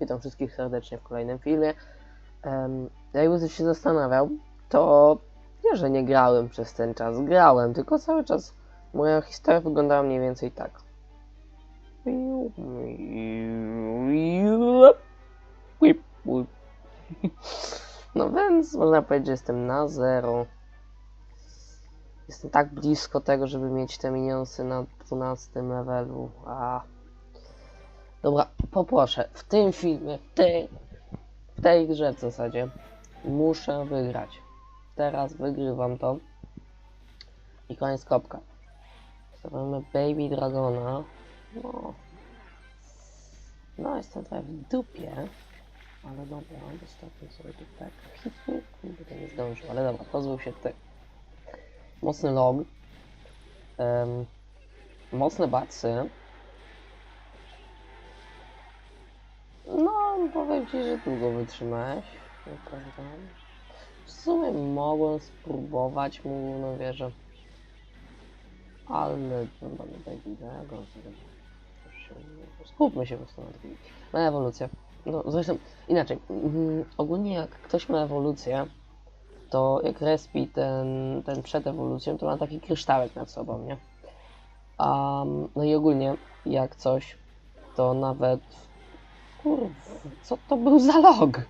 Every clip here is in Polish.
Witam wszystkich serdecznie w kolejnym filmie. Um, jakby ktoś się zastanawiał, to nie, że nie grałem przez ten czas. Grałem, tylko cały czas moja historia wyglądała mniej więcej tak. No więc można powiedzieć, że jestem na zero. Jestem tak blisko tego, żeby mieć te minionsy na 12 levelu. A. Dobra, poproszę. W tym filmie, w tej, w tej grze w zasadzie, muszę wygrać. Teraz wygrywam to. I koniec kopka. Stawiamy Baby Dragona. No. No, jestem trochę w dupie. Ale dobra, dostawmy sobie tu tak. To nie zdążył, ale dobra, pozbył się tutaj. Mocny log. Um, mocne bacy. No, powiem ci, że długo wytrzymałeś. W sumie mogłem spróbować mu, no wierzę. Ale nie będzie tego. Skupmy się po prostu na tym. Na ewolucję. No zresztą inaczej. Mm, ogólnie jak ktoś ma ewolucję, to jak respi ten, ten przed ewolucją, to ma taki kryształek nad sobą, nie? Um, no i ogólnie jak coś, to nawet Kurwa, co to był za log?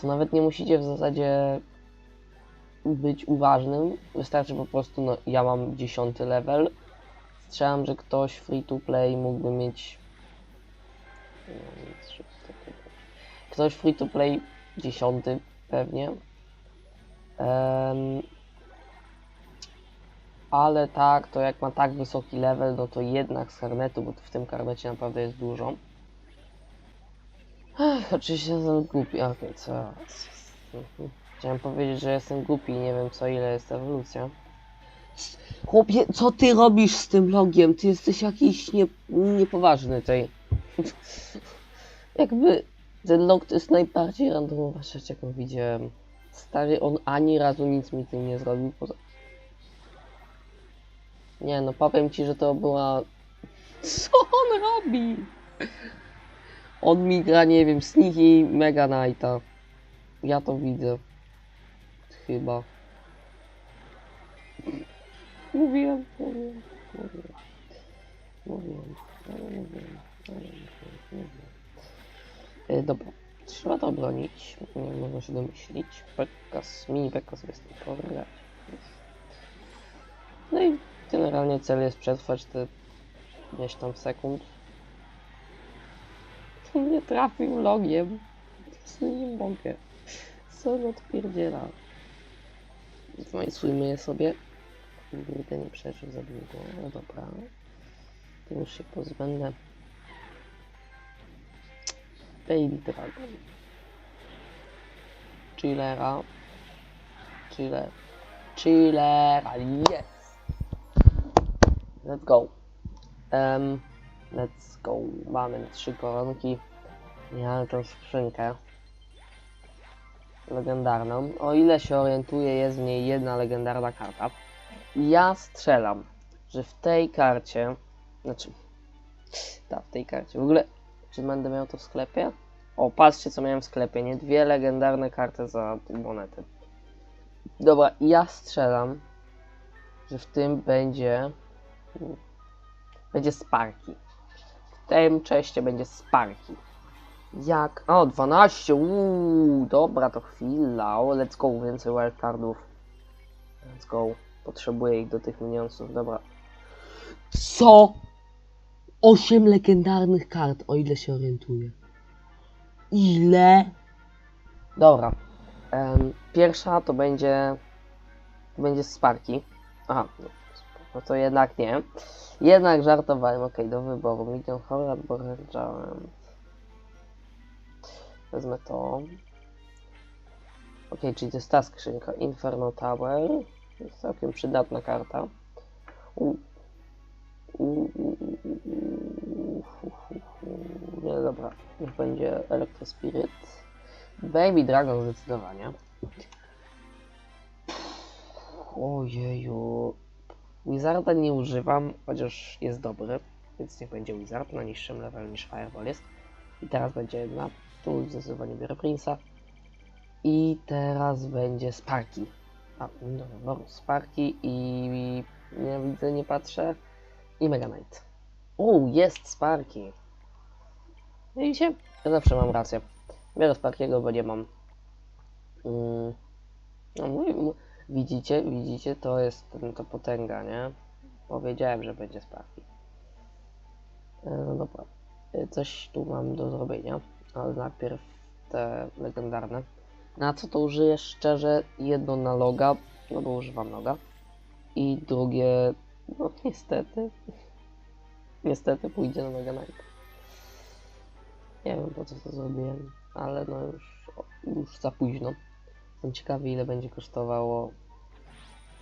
To nawet nie musicie w zasadzie być uważnym. Wystarczy po prostu, no ja mam 10 level. Strzelam, że ktoś free to play mógłby mieć. Takiego. Ktoś free to play 10 pewnie. Em, ale tak, to jak ma tak wysoki level, no to jednak z karnetu, bo w tym karnecie naprawdę jest dużo. Ach, oczywiście jestem głupi. Okej, co? Mhm. Chciałem powiedzieć, że jestem głupi nie wiem co ile jest ewolucja. Chłopie, co ty robisz z tym logiem? Ty jesteś jakiś nie, niepoważny tej. Jakby ten log to jest najbardziej randomowa rzecz jaką widziałem. Stary, on ani razu nic mi tym nie zrobił poza... Nie no, powiem ci, że to była... Co on robi? On mi gra, nie wiem, Sneaky Mega Knighta. Ja to widzę. Chyba. Mówiłem, mówiłem, mówiłem. Mówiłem, ale mówiłem, ale mówiłem. E, dobra, trzeba to obronić. Nie można się domyślić. Pekas, mini Pekas z tym pobrać. No i generalnie cel jest przetrwać te ileś tam sekund nie trafił logiem. Nie mogę. Co on odpierdziela? Zmajsujmy je sobie. Kurde, nie przeżył za długo. No dobra. Tym już się pozbędę. Baby Dragon. Chillera. Chiller. Chillera. Yes! Let's go. Um, Let's go. Mamy trzy koronki. Ja tą skrzynkę. Legendarną. O ile się orientuję, jest w niej jedna legendarna karta. Ja strzelam, że w tej karcie. Znaczy. Tak, w tej karcie. W ogóle, czy będę miał to w sklepie? O, patrzcie co miałem w sklepie. Nie dwie legendarne karty za monety. Dobra, ja strzelam, że w tym będzie. Będzie Sparki. Tym czeście będzie Sparki. Jak? O, 12! Uuu, dobra, to chwila. O, let's go, więcej wildcardów. Let's go. Potrzebuję ich do tych minionsów, dobra. Co? 8 legendarnych kart, o ile się orientuję. Ile? Dobra. Em, pierwsza to będzie... To będzie Sparki. Aha, no, no to jednak nie. Jednak żartowałem, ok, do wyboru. Medium Horror Red Giant. Wezmę to. Ok, czyli to jest ta skrzynka. Inferno Tower. Jest całkiem przydatna karta. U. U, u, u. Nie, dobra. Niech będzie Electro Spirit. Baby Dragon zdecydowanie. Ojeju. Wizarda nie używam, chociaż jest dobry, więc niech będzie Wizard na niższym levelu niż Fireball jest. I teraz będzie jedna. Tu zdecydowanie biorę Prince'a. I teraz będzie Sparky. A, no dobra, Sparky i nie widzę, nie patrzę. I Mega Knight. O, jest Sparky. Widzicie? Ja zawsze mam rację. Biorę Sparkiego, bo nie mam. Mm, no, mój, widzicie, widzicie, to jest ten, to potęga, nie? Powiedziałem, że będzie Sparky. E, No dobra. E, Coś tu mam do zrobienia, ale najpierw te legendarne. Na co to użyję szczerze? Jedno na loga, no bo używam loga. I drugie, no niestety, niestety pójdzie na Mega Knight. Nie wiem po co to zrobiłem, ale no już, już za późno. Jestem ciekawy ile będzie kosztowało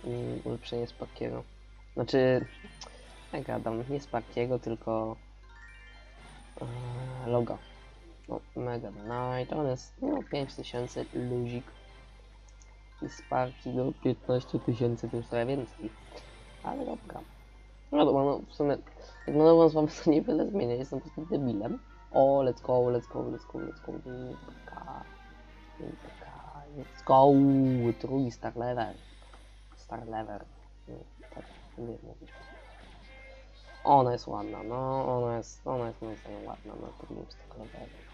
mm, ulepszenie Sparkiego. Znaczy, jak gadam, nie Sparkiego, tylko e, loga. No, Mega Knight, on jest no 5000 luzik. I Sparki do 15 tysięcy, to już trochę więcej. Ale dobra. No dobra, no w sumie, jak nową wam to niewiele zmienia, jestem po prostu debilem. O, let's go, let's go, let's go, let's go, Nipka, Nipka, let's go, drugi star level, star level, Nie, tak, wiem mówić. Ona jest ładna, no, ona jest, ona jest moim zdaniem ładna na drugim star levelu.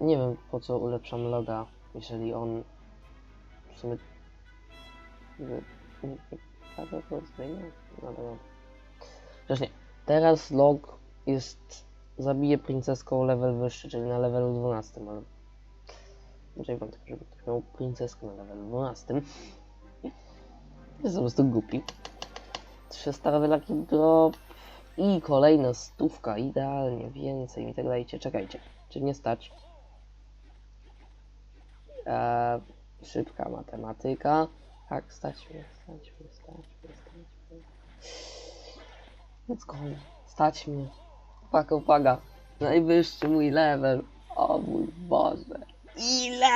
Nie wiem po co ulepszam loga, jeżeli on w sumie... Prawda to zmienia? No dobra. Przecież nie. Teraz log jest... Zabije princeską level wyższy, czyli na levelu 12, ale... Raczej wątpię, żeby ktoś miał princeskę na levelu 12. Jest po prostu głupi. 300 levelaki drop. I kolejna stówka, idealnie, więcej mi tak dajcie. Czekajcie, czy nie stać? Eee, szybka matematyka. Tak, stać mnie, stać mnie, stać mnie, stać mnie. Let's go. Stać mnie. Uwaga, uwaga. Najwyższy mój level. O mój Boże. Ile?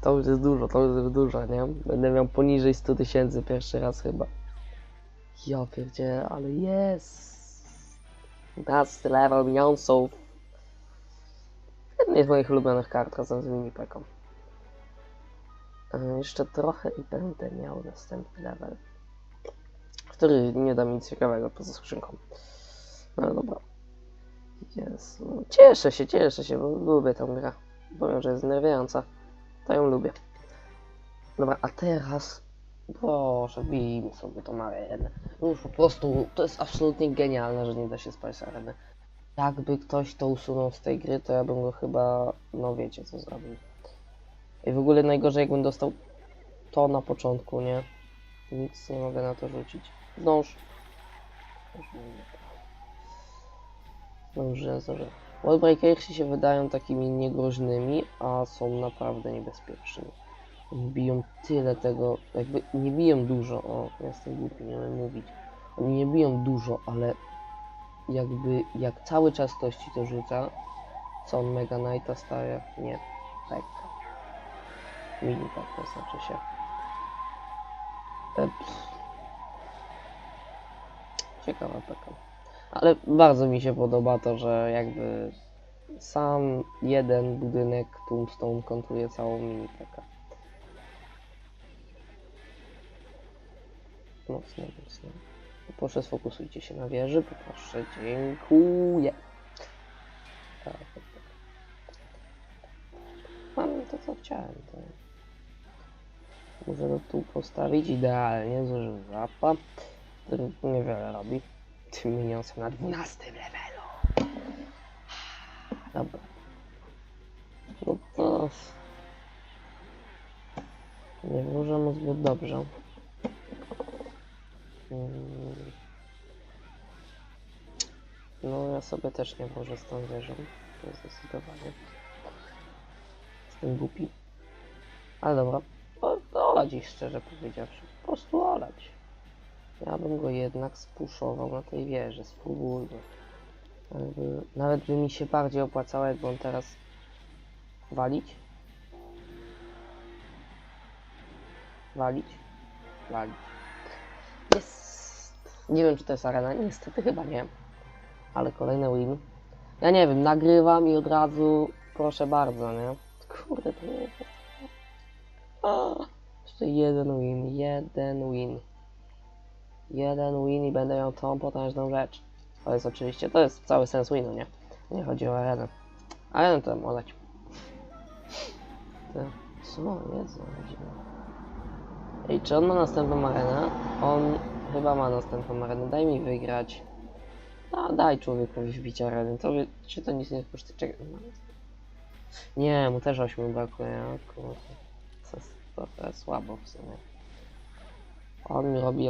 To już jest dużo, to już jest dużo, nie? Będę miał poniżej 100 tysięcy pierwszy raz chyba. Ja pierdzielę, ale jest. 15 level Beyoncé. Jedna z moich ulubionych kart razem z minipeką. E, Jeszcze trochę i będę miał następny level. Który nie da mi nic ciekawego poza skrzynką. No ale Jezu. Cieszę się, cieszę się, bo lubię tę grę. Powiem, że jest nerwiająca. To ją lubię. Dobra, a teraz... Proszę, bijmy sobie tą arenę. Już po prostu, to jest absolutnie genialne, że nie da się spać areny. Jakby ktoś to usunął z tej gry, to ja bym go chyba, no wiecie co zrobił. I w ogóle najgorzej jakbym dostał to na początku, nie? Nic nie mogę na to rzucić. Zdąż. Dobrze, dobrze. Wallbreakersi się wydają takimi niegroźnymi, a są naprawdę niebezpieczni. Oni biją tyle tego, jakby nie biją dużo, o, jestem głupi, nie umiem mówić. Oni nie biją dużo, ale jakby jak cały czas ktoś ci to rzuca, co on Mega Knighta staje? Nie, Pekka. Mini Pekka znaczy się. E, pff. Ciekawa Pekka. Ale bardzo mi się podoba to, że jakby sam jeden budynek Tombstone kontruje całą mini Pekkę. Mocno, mocno. Proszę sfokusujcie się na wieży, poproszę, dziękuję. Mam to co chciałem, to muszę to tu postawić idealnie, zużył zapa, który niewiele robi. Tym na 12 levelu. Dobra. No to... Nie wróżę mu zbyt dobrze. Mm. No ja sobie też nie włożę z tą wieżą. To zdecydowanie. Jestem głupi. Ale dobra. Olać ich szczerze powiedziawszy. Po prostu olać. Ja bym go jednak spuszował na tej wieży. Spróbujmy. Jakby, nawet by mi się bardziej opłacało, jakby on teraz walić. Walić. Walić. Jest. Nie wiem, czy to jest arena. Niestety chyba nie. Ale kolejny win. Ja nie wiem, nagrywam i od razu proszę bardzo, nie? Kurde, to nie A, Jeszcze jeden win, jeden win. Jeden win i będę miał tą potężną rzecz. To jest oczywiście, to jest cały sens winu, nie? Nie chodzi o arenę. Arenę to oleć. Ty, Co jest? Ej, czy on ma następną arenę? On chyba ma następną arenę. Daj mi wygrać. A, daj człowiekowi wbić areny. To czy to nic nie kosztuje? No. Nie, mu też 8 brakuje. Kurde. To jest trochę słabo w sumie. On mi robi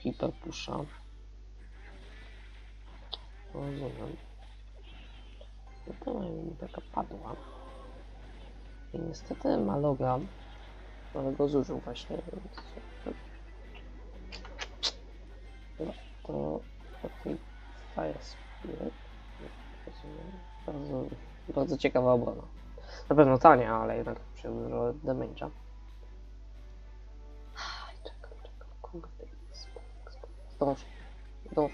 jakiegoś hiperpusza. Rozumiem. No to mi taka padła. I niestety ma loga, ale go zużył właśnie, więc... To taki Fire Spirit. Rozumiem. Bardzo, bardzo ciekawa obrona. Na pewno tania, ale jednak się dużo damage'a. Czekam, czekam, kurde. Zdąż, zdąż.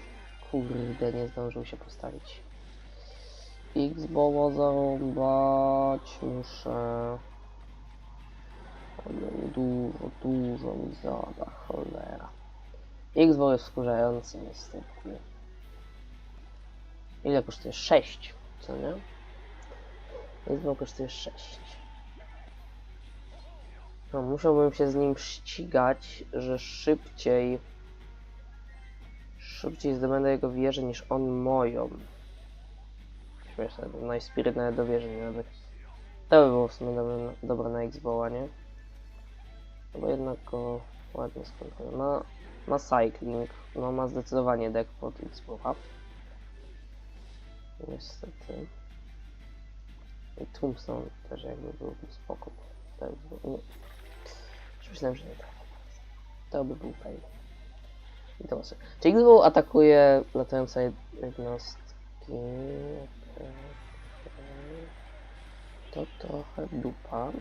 Kurde, nie zdążył się postawić. X było zarąbać, muszę... Ale Dużo, dużo mi zada, cholera. X jest wkurzający niestety. Ile kosztuje? 6, co nie? X kosztuje 6. No, musiałbym się z nim ścigać, że szybciej szybciej zdobędę jego wieżę niż on moją. Śmieszne, bo Najspirit nawet do wieży nie nawet. To by było w sumie dobre, dobre na Xboxa, nie? No bo jednak go ładnie skończyłem. Ma, ma cycling, no ma zdecydowanie deck pod Xboxa. Niestety. I Tombstone też jakby byłby spoko. Tak, nie. Myślałem, że nie tak. To by był fail. I to sobie. Czyli Xbox atakuje latające jednostki. To trochę dupa.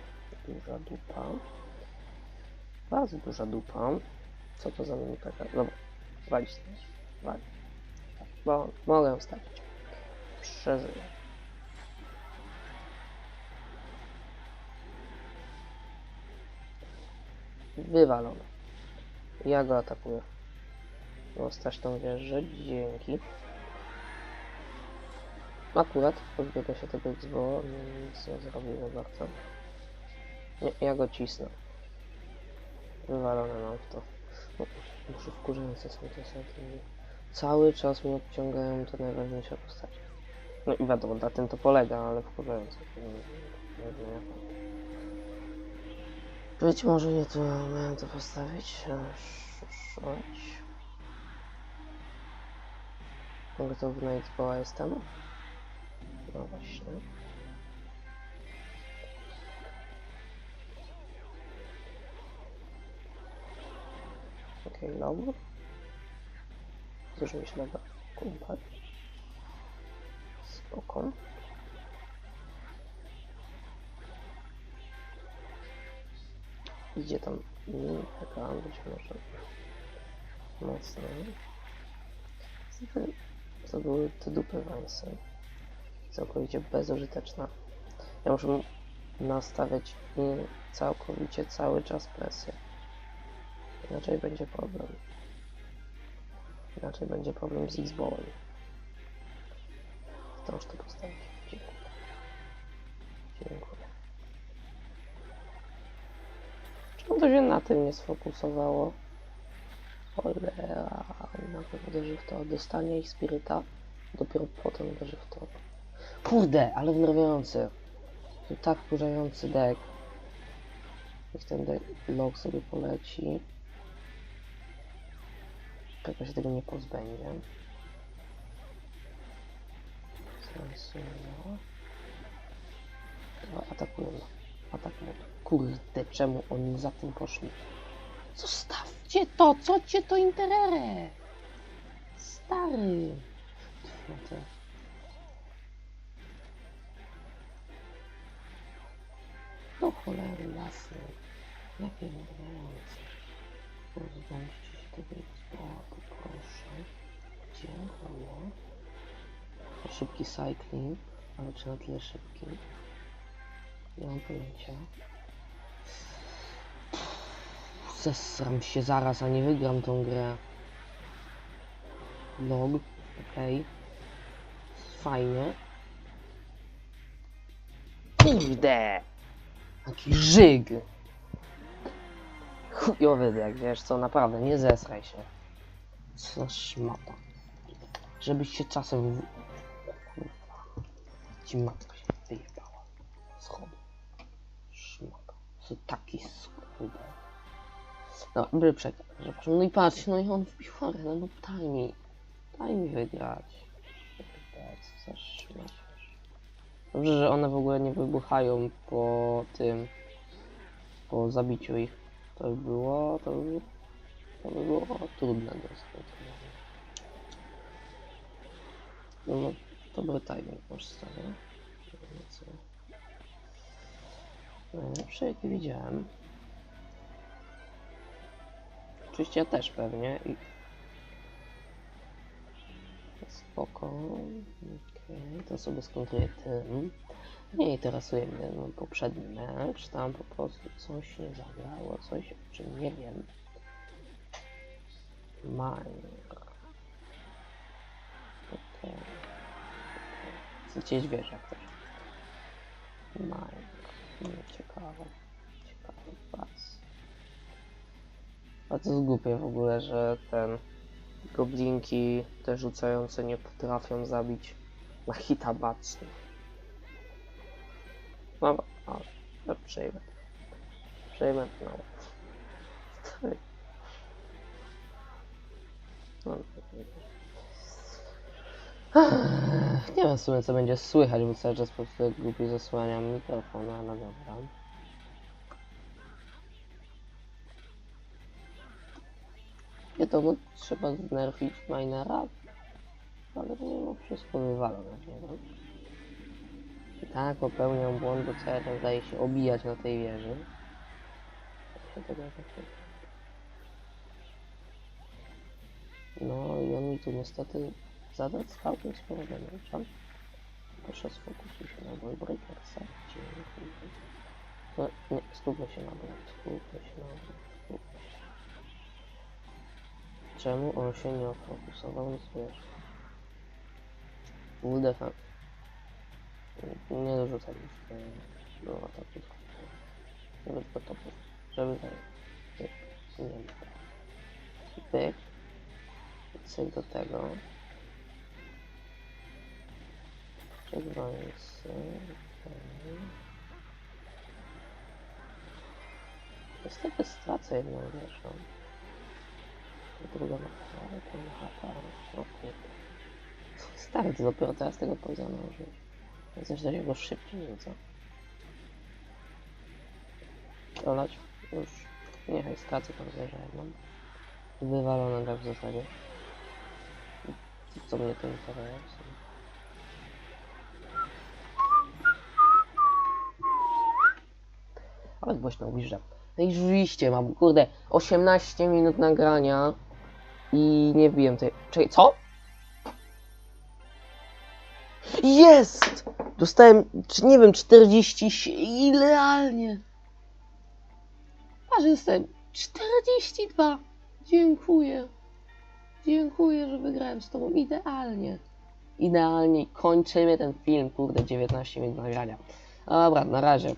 Duża dupa. Bardzo duża dupa. Co to za minutaka? Dobra, walić też. Walić. Bo mogę wstawić. Przeżyję. Wywalone. Ja go atakuję. Dostać tą wieżę, dzięki. Akurat podbiega się tego Xboxa, nic nie zrobił bardzo. Nie, ja go cisnę. Wywalone mam w to. No, muszę wkurzające są te settingi. Cały czas mi odciągają te najważniejsze postacie. No i wiadomo, na tym to polega, ale wkurzające. Być może nie tu to postawić. Sześć. Gotowy na Xboxa jestem. No właśnie. Okej, okay, low. Zużył się na kumpel. Spoko. Idzie tam mini taka, być może mocno. To były te dupy Vansy. Całkowicie bezużyteczna. Ja muszę nastawiać całkowicie cały czas presję. Inaczej będzie problem. Inaczej będzie problem z Xboxem. Zdąż to postawić. Dziękuję. Dziękuję. Czemu to się na tym nie sfokusowało? Cholera, najpierw uderzy w to. Dostanie ich spiryta, dopiero potem uderzy w to. Kurde, ale wnerwiający. To tak wkurzający deck. Niech ten deck log sobie poleci. Pewnie się tego nie pozbędzie. Atakujemy. Atakujemy. Kurde, czemu oni za tym poszli? Zostawcie to! Co cię to interere? Stary! Do cholery jasnej. Jakie wymagające. Pozbądźcie się tego Xboxa, poproszę. Dziękuję. szybki cycling, ale czy na tyle szybki? Nie mam pojęcia. Zesram się zaraz, a nie wygram tą grę. Log, okej. Fajnie. Kurde! Jaki żyg! Chujowy jak wiesz co, naprawdę, nie zesraj się. Co szmata. Żebyś się czasem... Kurwa. Ci matka się wyjebała. Schody. Szmata. Co taki skubę. No, przekaz, że no i patrz, no i on wbił arenę, no daj mi. Daj mi wygrać. Dobrze, że one w ogóle nie wybuchają po tym... Po zabiciu ich. To by było... To by, to by było trudne do zrobienia. No, no dobry timing stary. Co? Najlepszy jaki widziałem. Oczywiście ja też pewnie i... Spoko. Okej, to sobie skontruję tym. Nie interesuje mnie no, poprzedni mecz, tam po prostu coś nie zagrało, coś o czym nie wiem. Mine. Okej. Chcecie wiesz jak się. Mine. Nie, ciekawe. Ciekawe pas. A to jest głupie w ogóle, że ten goblinki te rzucające nie potrafią zabić na hita baczny. Dobra, ale no, przejmę. Przejmę no. No, Ech, Nie wiem w sumie co będzie słychać, bo cały czas po prostu głupi zasłaniam mikrofon, ale dobra. Wiadomo, trzeba znerfić minera, ale mimo wszystko wywalą na niego. I tak popełniam błąd, bo cały czas daje się obijać na tej wieży. Nie- No i on mi tu niestety zadał całkiem sporo damage'a. Proszę sfokusuj się na Ballbreakersa. Dziękuję. No nie, skupmy się na błąd. Skupmy się na błąd. Skupmy się. Czemu on się nie ofokusował? Nic wiesz. WDF. Nie dorzucaj nic. No tak tylko. Żeby tylko to było. Żeby tak. Pyk. Nie ma. Pyk. Cyk do tego. Czerwonicy. Niestety stracę jedną wieżą. Stary, to dopiero teraz tego poisona użyć. Chcesz dać go szybciej, nie co? Olać? Już. Niechaj stracę tą wieżę jedną. Wywalone tak w zasadzie. Co mnie to interesuje? Ale głośno ujeżdżam. No i rzeczywiście mam, kurde, 18 minut nagrania i nie wbiłem tej... Czekaj, co? Jest! Dostałem, czy nie wiem, 40... si- Idealnie! Aż jestem 42! Dziękuję. Dziękuję, że wygrałem z tobą idealnie. Idealnie. Kończymy ten film, kurde, 19 minut nagrania. Dobra, na razie.